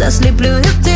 засліплює ти.